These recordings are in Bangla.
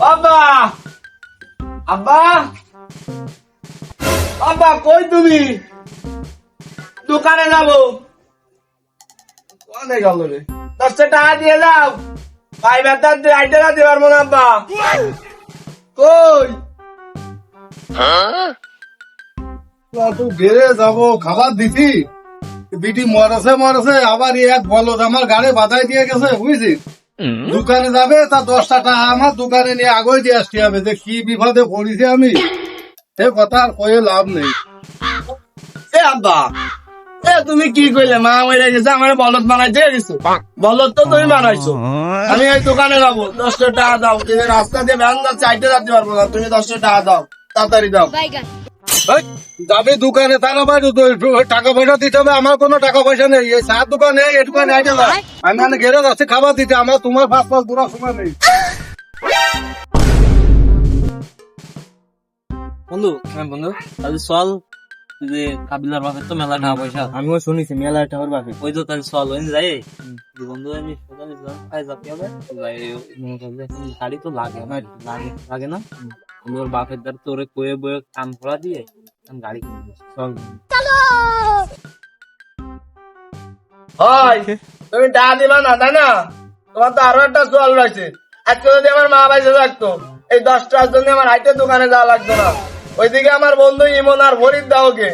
আব্বা! আব্বা! আব্বা, কই তুমি? দোকানে গেল রে? টাকা দিয়ে যাও ভাই আব্বা। কই? খাবার দিছি। বিটি মরেছে মরেছে, আবার এক বলদ আমার গাড়ি বাধাই দিয়ে গেছে, বুঝছিস? দোকানে যাবে তা দশটা টাকা আমার দোকানে নিয়ে আগে দিয়ে আসতে হবে যে কি বিপদে পড়েছি আমি। সে কথা আর কয়ে লাভ নেই। এ আব্বা এ তুমি কি কইলে? মা মরে গেছে আমার বলদ বানাইতে গেছো বলদ তো তুমি বানাইছো। আমি এই দোকানে যাব দশটা টাকা দাও। তুমি রাস্তা দিয়ে ভ্যান যাচ্ছে আইতে যেতে পারব না। তুমি দশটা টাকা দাও তাড়াতাড়ি দাও। যাবে দোকানে তার আবার টাকা পয়সা দিতে হবে আমার কোনো টাকা পয়সা নেই এই সাত দোকানে এই দোকানে আইতে আমি মানে ঘেরে যাচ্ছি খাবার দিতে আমার তোমার পাঁচ পাঁচ পুরো সময় নেই বন্ধু হ্যাঁ বন্ধু তাহলে চল যে কাবিলার বাপের তো মেলা টাকা পয়সা আমিও শুনেছি মেলা টাকার বাকি ওই তো তাহলে চল ওই যাই বন্ধু আমি সকালে যাই যাতে হবে মনে গাড়ি তো লাগে লাগে লাগে না আমি ওর বাপের দ্বার তোরে কয়ে বয়ে কান ফোড়া দিয়ে আমি গাড়ি কিনে দিচ্ছি। চল। হয় তুমি টাকা দিবা না তাই না? তোমার তো আরও একটা সোয়াল রয়েছে। আজকে যদি আমার মা বাইসে থাকতো এই দশটার জন্য আমার হাইটে দোকানে যাওয়া লাগতো না। ওইদিকে আমার বন্ধু ইমন আর ফরিদ দাওকে।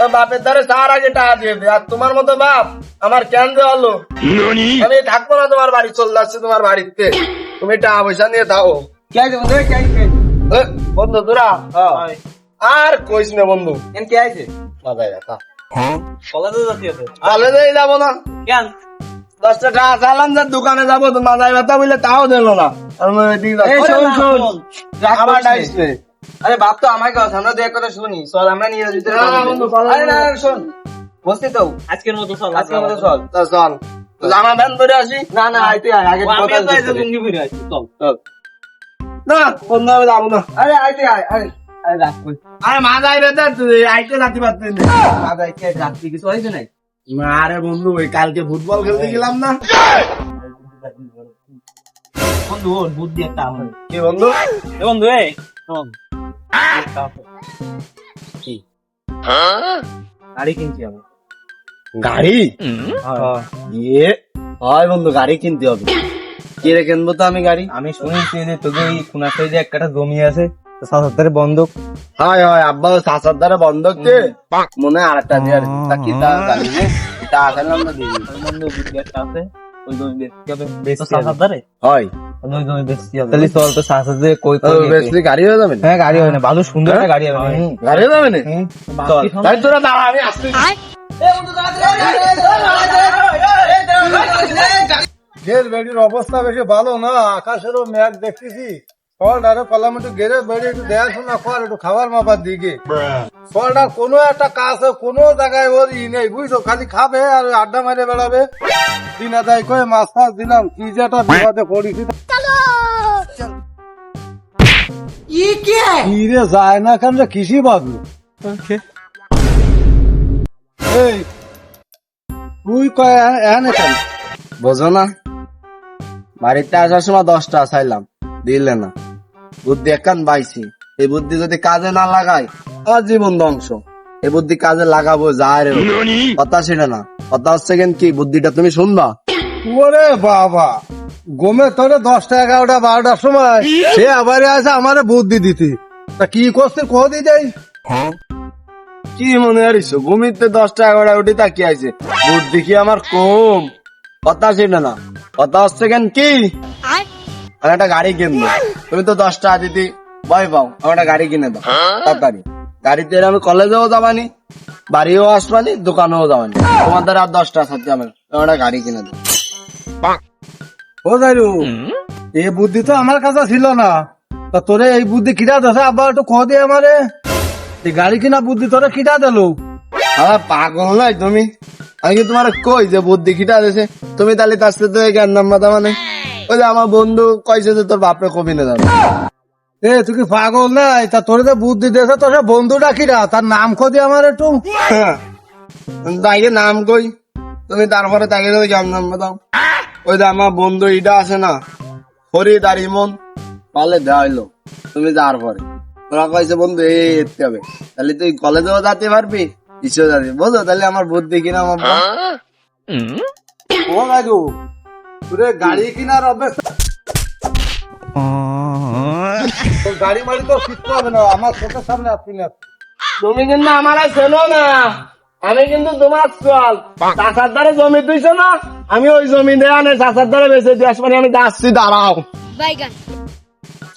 ওর বাপের দ্বারে তার আগে টাকা দিয়ে দে। আর তোমার মতো বাপ আমার কেন দেওয়ালো আমি থাকব না তোমার বাড়ি চলে যাচ্ছে তোমার বাড়িতে। তুমি টাকা পয়সা নিয়ে থাকো কে বন্ধু? কে বন্ধু তোরা আর কইস না বন্ধু। এন কে আছে মাথায় ব্যথা কলেজে যেতে হবে যাব না। কেন? দশটা টাকা চালাম যে দোকানে যাব তো মাথায় ব্যথা বলে তাও দিল না। আমি ওইদিকে যাচ্ছি। এই শোন শোন রাগ আবার করিস নে। ডাইস নে। আরে বাপ তো আমার কথা আমরা দেখ কথা শুনি। চল আমরা নিয়ে যেতে না। আরে শোন। বসতে তো। আজকের মতো চল আজকের মতো চল। তা চল। জামা প্যান্ট পরে আসি না না আইতে আয় আগে চল। না বন্ধু আমি যাব না। আরে আইতে আয় আরে আরে রাগ করিস। আরে মাথায় ব্যথা তুই আইতে যাতে পারছিস না। আগে আইতে কিছু হয়েছে নাই? আরে বন্ধু ওই কালকে ফুটবল খেলতে গেলাম না। বন্ধু ওর বুদ্ধি একটা আমার। কি বন্ধু? এ বন্ধু এই শোন। কি? গাড়ি কিনছি আমি। গাড়ি? হয় বন্ধু গাড়ি কিনতে হবে। কি রে কিনবো তো আমি গাড়ি আমি শুনেছি যে তোকে এই খুনাতে যে একটা জমি আছে সাতাত্তরে বন্ধক হয় হয় আব্বা শাসার দ্বারা বন্ধক কে মনে হয় আরেকটা দিয়ে তা কি তা জানি তা আসালাম না দিবি বন্ধু বুদ্ধি একটা ওই জমি বেচতে হবে বেচতে হবে। হয় ওই জমি বেচতে হবে তাহলে চল তো কই কই গাড়ি হয়ে যাবে না হ্যাঁ গাড়ি হয় না ভালো সুন্দর একটা গাড়ি হবে গাড়ি হয়ে যাবে না চল তাই তোরা দাঁড়া আমি আসছি ঘের বেড়ির অবস্থা বেশি ভালো না আকাশেরও মেঘ দেখতেছি। ফলটারে কলাম একটু গেরে বেড়ে একটু দেখাশোনা কর একটু খাবার মাপার দিকে। ফলটার কোনো একটা কাজ কোনো জায়গায় ওর ই নেই বুঝছ? খালি খাবে আর আড্ডা মারে বেড়াবে। দিনা যাই কয়ে মাছ ফাছ দিলাম কি যে একটা বিপদে পড়েছি। যায় না কেন কৃষি বাবু এই তুই কয় এনে কেন? বোঝো না। বাড়িতে আসার সময় দশটা চাইলাম দিলে না। বুদ্ধি একখান পাইছি এই বুদ্ধি যদি কাজে না লাগাই আর জীবন ধ্বংস। এই বুদ্ধি কাজে লাগাবো যায় রে কথা সেটা না। কথা হচ্ছে কেন কি বুদ্ধিটা তুমি শুনবা? ওরে বাবা গোমে তোরে দশটা এগারোটা বারোটার সময় সে আবার আছে আমারে বুদ্ধি দিতে। তা কি করছে কহ দি যাই কি মনে হারিস ঘুমিতে দশটা এগারোটা উঠে তাকিয়ে আছে। বুদ্ধি কি আমার কম? কথা সেটা না। কথা হচ্ছে কেন কি আমি একটা গাড়ি কিনবো। তুমি তো দশটা দিদি। ভয় পাও আমার একটা গাড়ি কিনে দাও। তাড়াতাড়ি। গাড়িতে আমি কলেজেও যাবানি বাড়িও আসবানি দোকানেও যাবানি। তোমার দ্বারা আর দশটা সাথে আমার আমার একটা গাড়ি কিনে দাও। ও যাইরু এই বুদ্ধি তো আমার কাছে ছিল না। তা তোরে এই বুদ্ধি কিটা দেছে? আবার একটু কহ দিয়ে আমারে। এই গাড়ি কিনা বুদ্ধি তোরে কিটা দিল? আমার পাগল নাই তুমি। আমি তোমার কই যে বুদ্ধি খিটা দিছে? তুমি তাহলে তার সাথে জ্ঞান নাম্বার মানে? ওই যে আমার বন্ধু কইছে যে তোর বাপরে কবি না যাবে এ তুই কি পাগল নাই? তা তোরে যে বুদ্ধি দিয়েছে তোর বন্ধুটা কিরা? তার নাম খদি আমার একটু। তাইকে নাম কই? তুমি তারপরে তাকে যদি জ্ঞান নাম্বার দাও ওই যে আমার বন্ধু ইটা আছে না ফরিদ আর ইমন কলে দেওয়া হইল। তুমি যাওয়ার পরে। ওরা কইছে বন্ধু এই হবে। তাহলে তুই কলেজেও যেতে পারবি? যাবি বুঝো তাহলে আমার বুদ্ধি কিনা আমার ও রাজু তোরে গাড়ি কিনার অবস্থা গাড়ি মারি তো শিখতে হবে না আমার চোখের সামনে আসবি না। তুমি কিন্তু আমার আর চেনো না। আমি কিন্তু তোমার চল। চাষার দ্বারে জমি না? আমি ওই জমি দেয়া নেই চাষার দ্বারে বেঁচে দিয়ে আসবানি আমি যাচ্ছি দাঁড়াও.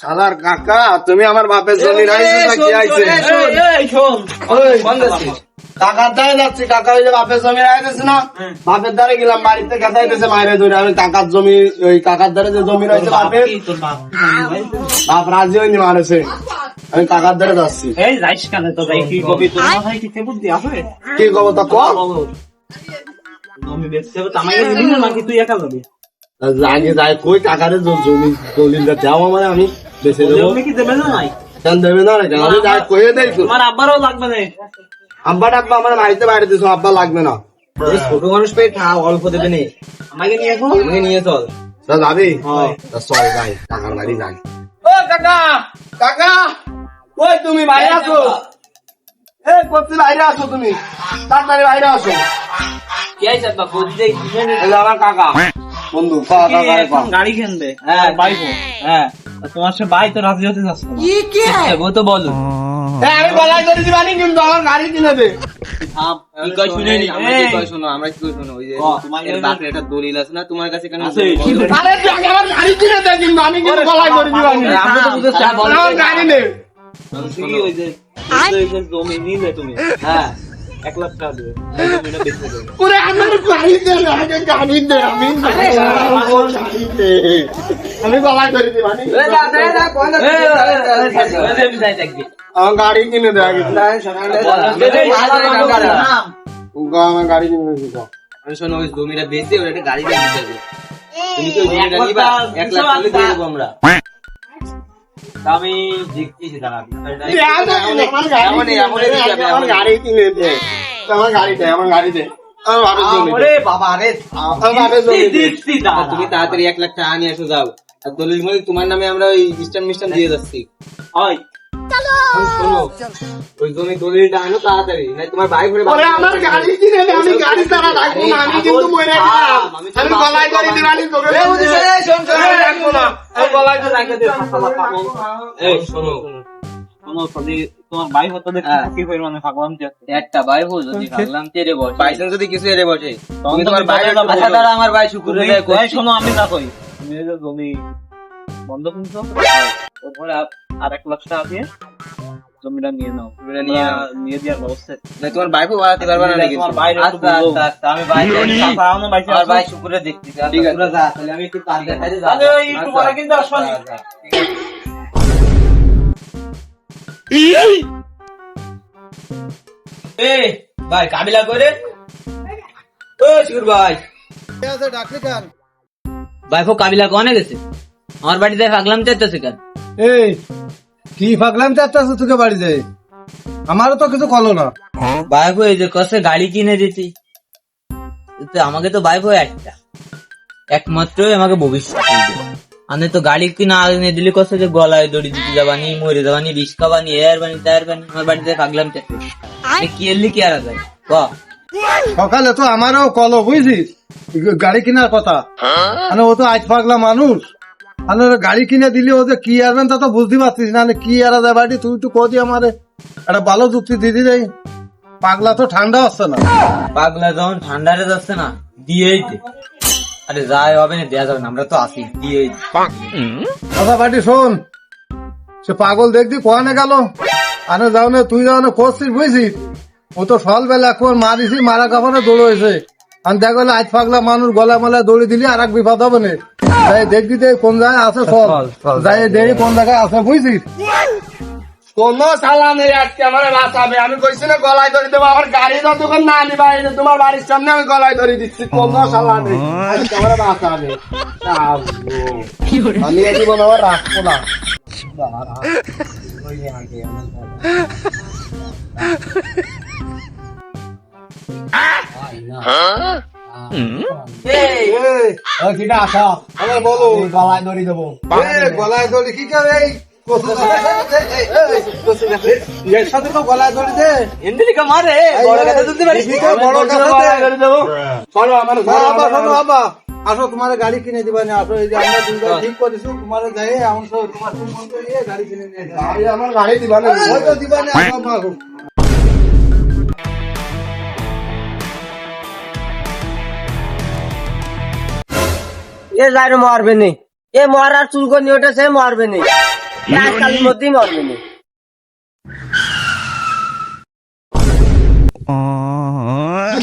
শালার কাকা তুমি আমার বাপের জমি না টাকার যাচ্ছি টাকা ওই যে বাপের জমি রাইতেছে না। বাপের দ্বারে গেলাম বাড়িতে খেতাইতেছে মায়ের ধরে আমি টাকার জমি ওই কাকার দ্বারে যে জমি রয়েছে বাপের বাপ রাজি হয়নি মারেছে আমি টাকার দ্বারে যাচ্ছি। এই যাইস কেন তো যাই কি কবি তোর মাথায় কি বুদ্ধি আছে? কি কব তা কম আমি বেঁচতে হবে আমাকে দিবি না নাকি তুই একা যাবি? আগে যাই কই টাকারে জমি দলিলটা দেওয়া মানে আমি বেঁচে দেবো। জমি কি দেবে না নাই? কেন দেবে না আমি যাই কয়ে দেই তোমার আব্বারও লাগবে না আব্বা টাব্বা আমার বাড়িতে বাইরে দিছো আব্বা লাগবে না। ছোট মানুষ পেয়ে খা অল্প দেবে নে। আমাকে নিয়ে এখন? আমাকে নিয়ে চল। তা যাবি? তা চল যাই। টাকার বাড়ি যাই। ও কাকা কাকা কই তুমি? বাইরে আছো? এ করতে বাইরে আছো তুমি। তাড়াতাড়ি বাইরে আসো। কি আইছে বা বলছি যে এই আমার কাকা। বন্ধু পা কাকারে পা গাড়ি কিনবে? হ্যাঁ বাইক হ্যাঁ তোমার সে বাই তো রাজি হতে চাচ্ছে না। ও তো বলো। আমি বলাই করে দিবানি কিন্তু আমার গাড়ি কিনে দে। তোমার কাছে কেন গাড়ি কিনে দে কিন্তু আমি কিন্তু বলাই করে দিবানি। আমরা তো বুঝতে চাই, বল। আমার গাড়ি নেই তুই ওই যে ওই যে জমি নিলে তুমি। হ্যাঁ। এক লাখ টাকা দেবে ওই জমিটা বেচে দেবে ওরে আমার গাড়ি আগে গাড়ি আমি গাড়ি আমি বলাই করে দিবানি আমার গাড়ি কিনে দে আমার গাড়ি কিনে। শোনো ওই জমিটা বেচে একটা গাড়ি কিনে দিতে হবে তুমি কি জমিটা নিবা এক লাখ টাকা দিয়ে দেবো আমরা আমি দেখতেছি আমার গাড়ি কিনে দে, আমার গাড়ি দে আমার গাড়ি দে। দেখছি তুমি তাড়াতাড়ি এক লাখ টাকা নিয়ে এসো যাও। আর দলিল তোমার নামে আমরা ওই মিষ্টান মিষ্টান দিয়ে যাচ্ছি। হয় শোনো ওই জমি দলিলটা আনো তাড়াতাড়ি নাই তোমার ভাই ঘুরে ওরে আমার গাড়ি কিনে দে আমি গাড়ি ছাড়া রাখব না আমি কিন্তু মরে গেলাম। আমি গলায় করে দিবানি তোকে আমি রাখব না। আমি গলায় করে রাখতে এই শোনো কোনো যদি তোমার ভাই হতো দেখতে হ্যাঁ। একটা ভাই হো যদি ভাবলাম তেরে বসে। বাইসেন যদি কিছু এরে বসে। তখন তোমার ভাই আমার ভাই শুকুরে দেয় শোনো আমি না কই। জমি বন্ধ কিনছো ওপরে আর- আর এক লাখ টাকা দিয়ে জমিটা নিয়ে নাও। জমিটা নিয়ে নিয়ে দেওয়ার ব্যবস্থা না তোমার ভাই বাড়াতে পারবে না নাকি? তোমার ভাইরে আচ্ছা আচ্ছা আচ্ছা আমি ভাই আমার আমার ভাই শুকুরে দেখছি ঠিক আছে। যা তাহলে আমি একটু কাজ দেখাই যা তাহলে একটু পরে কিন্তু আসবানি। এ ভাই কাবিলা করে ও শিকুর ভাই। ডাকলি কেন ভাই ফো কাবিলা কনে গেছে? আমার বাড়িতে থাকলাম চাইতেছে কেন? এই কি ফাগলাম চারটা তোকে বাড়ি যায় আমারও তো কিছু কলো না। এই যে গাড়ি কিনে দিতি। তো আমাকে তো একটা। একমাত্রই আমাকে ভবিষ্যৎ আমি তো গাড়ি কিনা এনে দিলি যে গলায় দড়ি দিতে যাবানি মরে যাবানি রিস্কা বানি এয়ার বানি টায়ার বানি আমার বাড়িতে থাকলাম চাইতে কি এলি কি আর যায় ক? সকালে তো আমারও কলো বুঝছিস গাড়ি কেনার কথা। মানে ও তো আজ পাগলা মানুষ। মানে গাড়ি কিনে দিলি ও যে কি আরবেন তা তো বুঝতে পারছিস না। কি আর যায় বাড়ি তুই একটু কদি আমারে। একটা ভালো যুক্তি দিদি রে পাগলা তো ঠান্ডা হচ্ছে না। পাগলা যখন ঠান্ডারে যাচ্ছে না দিয়েই দে। আরে যাই হবে না দেয়া যাবে না আমরা তো আসি দিয়েই কথা বাড়ি শোন সে পাগল দেখবি কোয়ানে গেল? আনে যাও না তুই যাও না করছিস বুঝছিস ও তো সকাল বেলা এখন মারিছি মারা কাপড়ে দৌড় হয়েছে আমি দেখ গেলে আজ পাগলা মানুষ গলা মলা দৌড়ে দিলি আর এক বিপদ হবে না। যাই দেখবি তো কোন জায়গায় আছে চল। যাই। দেখি কোন জায়গায় আছে বুঝছিস? কোন সালা নেই আজকে আমার বাঁচাবে। আমি কইছি না গলায় ধরে দেবো আমার গাড়ি যতক্ষণ না আনি বাইরে তোমার বাড়ির সামনে আমি গলায় ধরে দিচ্ছি। কোন সালা নেই। আজকে আমার বাঁচাবে। আমি এই জীবন আমার রাখব না। এই, গলায় দড়ি দেবো। গলায় দড়ি কি করে আমার। আসো তোমার গাড়ি কিনে দিবা না। আসো এই যে আমরা দুই ভাই ঠিক করেছি তোমার যাই এমন সব তোমার তুমি গাড়ি কিনে নিয়ে আমার গাড়ি দিবা না। ওই তো দিবা না এ যাই মারবে নি। এ মরার চুলকনি ওঠেছে মারবে নি। আজকালের মধ্যেই মারবে নি। Oh.